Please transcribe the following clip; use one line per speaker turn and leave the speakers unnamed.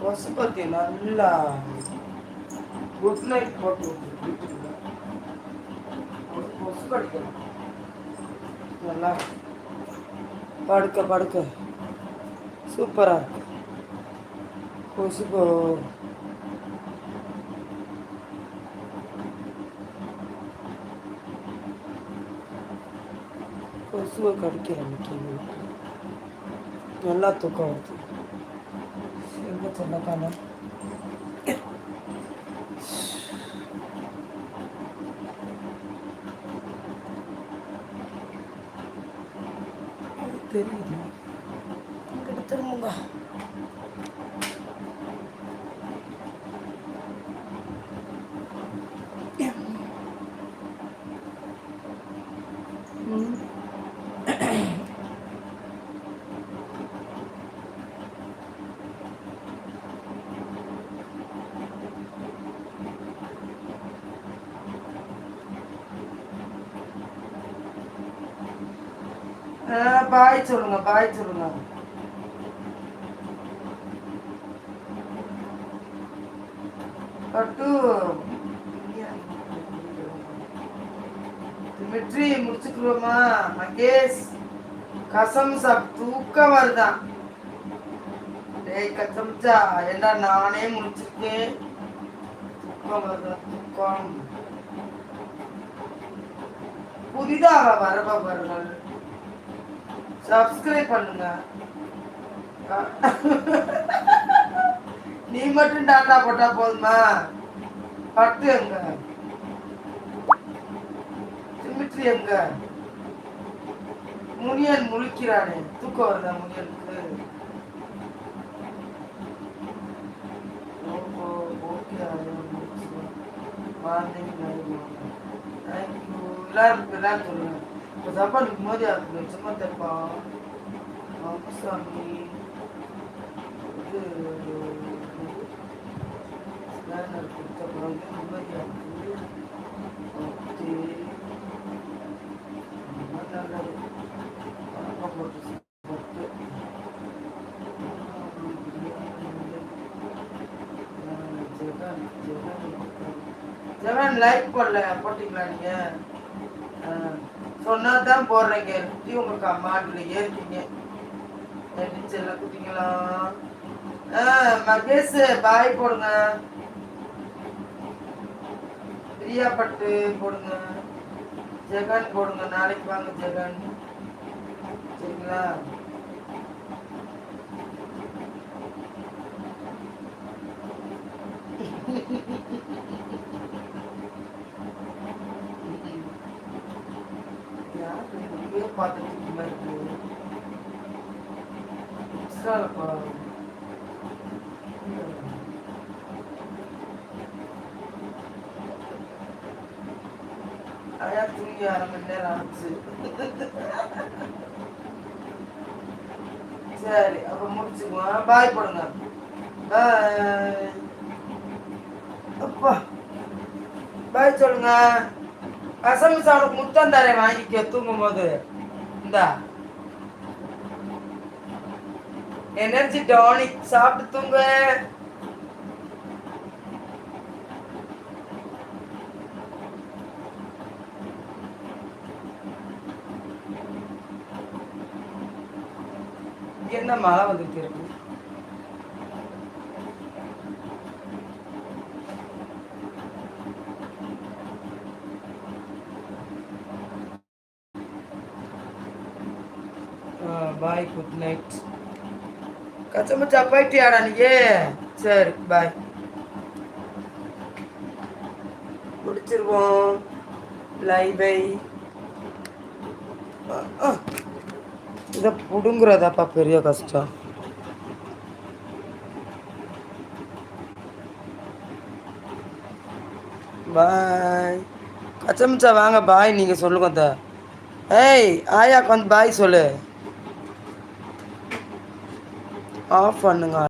பசுபத்தி நல்லா good night போட்டு கொசு கடிக்கணும் நல்லா படுக்க படுக்க. சூப்பராக இருக்கு. கொசு போ கொசுவை கடிக்கிற முக்கியமாக நல்லா தூக்கம் வருது. Dur bakalım. Deri gidiyor. பாய் சொல்லுங்க பாய் சொல்லுங்க. பட்டு. வெற்றி முடிச்சுக்கிறோமா? மகேஷ் கசம் சாப் தூக்கம் வருதான் டேய் கசம்ச்சா என்ன நானே முடிச்சிருக்கேன்? தூக்கம் வருதான் தூக்கம். புதிதாக வரபவர்கள் சப்ஸ்கிரைப் பண்ணுங்க. நீ மட்டும் டாட்டா போட்டா போதுமா? பட்டு எங்க? சிமிட்ரி எங்க? முனியன் முழிக்கிறானே. தூக்கம் வருதா முனியனுக்கு? எல்லாரும் எல்லாரும் சொல்லுங்க இப்போ சாப்பாடு இருக்கும்போது அதுக்கு சும்மா தப்பா சாமி இது ஸ்கேனர் கொடுத்த பிறகு நிம்மதியாக இருக்குது ஓகே ரொம்ப நல்லது பணக்கம் போட்டு போட்டு ஜெகன் லைக் போடல போட்டிங்களா நீங்கள் சொன்னா தான் போடுறீங்க. குட்டி உங்களுக்கு அம்மாட்டில் ஏற்கீங்க செல்ல குட்டிங்களா? மகேஷ் பாய் போடுங்க. பிரியா பட்டு போடுங்க. ஜெகன் போடுங்க. நாளைக்கு வாங்க ஜெகன். சரிங்களா? வீடியோ பார்த்துட்டு இந்த இருக்கு. எக்ஸ்ட்ராப்பா அயா தூங்கி அரை மணி நேரம் ஆச்சு சரி அப்ப முடிச்சுக்குவோம் பாய் போடுங்க. பாய். அப்பா. பாய் சொல்லுங்க. கசமி சாவுக்கு முத்தம் தரேன் வாங்கிக்க தூங்கும் போது இந்தா. எனர்ஜி டானிக் சாப்பிட்டு தூங்க. என்ன மழை வந்துட்டு இருக்கு? பாய் குட் நைட் கச்சமுச்சா போயிட்டியாடா நீ? சரி பாய் முடிச்சிருவோம். லைவை இதை பிடுங்குறதாப்பா பெரிய கஷ்டம். பாய் கச்சமிச்சா வாங்க பாய் நீங்கள் சொல்லுங்க ஏய் ஆயாக்கு வந்து பாய் சொல்லு. ஆஃப் பண்ணுங்க.